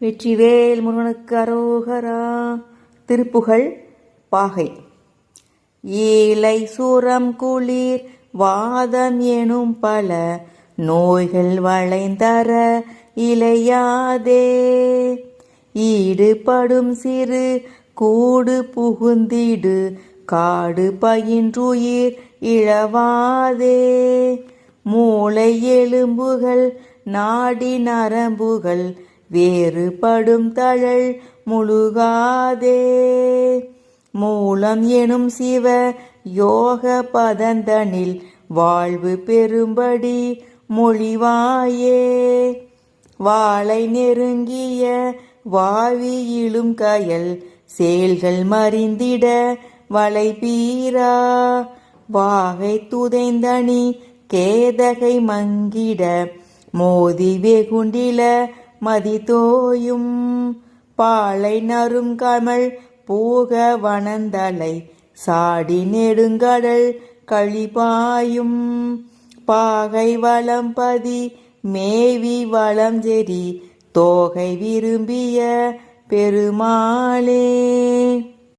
வெற்றிவேல் முருகனுக்கு அரோகரா. திருப்புகழ் பாகை. ஏழை சூரம் குளிர் வாதம் எனும் பல நோய்கள் வளைந்தர இலையாதே. ஈடுபடும் சிறு கூடு புகுந்திடு காடு பயின்றுயிர் இழவாதே. மூளை எலும்புகள் நாடி நரம்புகள் வேறுபடும் தழல் முழுகாதே. மூலம் எனும் சிவ யோக பதந்தனில் வாழ்வு பெறும்படி மொழிவாயே. வாளை நெருங்கிய வாவியிலும் கயல் செயல்கள் மறிந்திட வளைபீரா. வாகை துதைந்தணி கேதகை மங்கிட மோதி வெகுண்டில மதிதோயும் பாலை நறும் கமல் பூக வனந்தலை சாடி நெடுங்கடல் கழிபாயும் பாகை வளம்பதி மேவி வளஞ்செறி தோகை விரும்பிய பெருமாளே.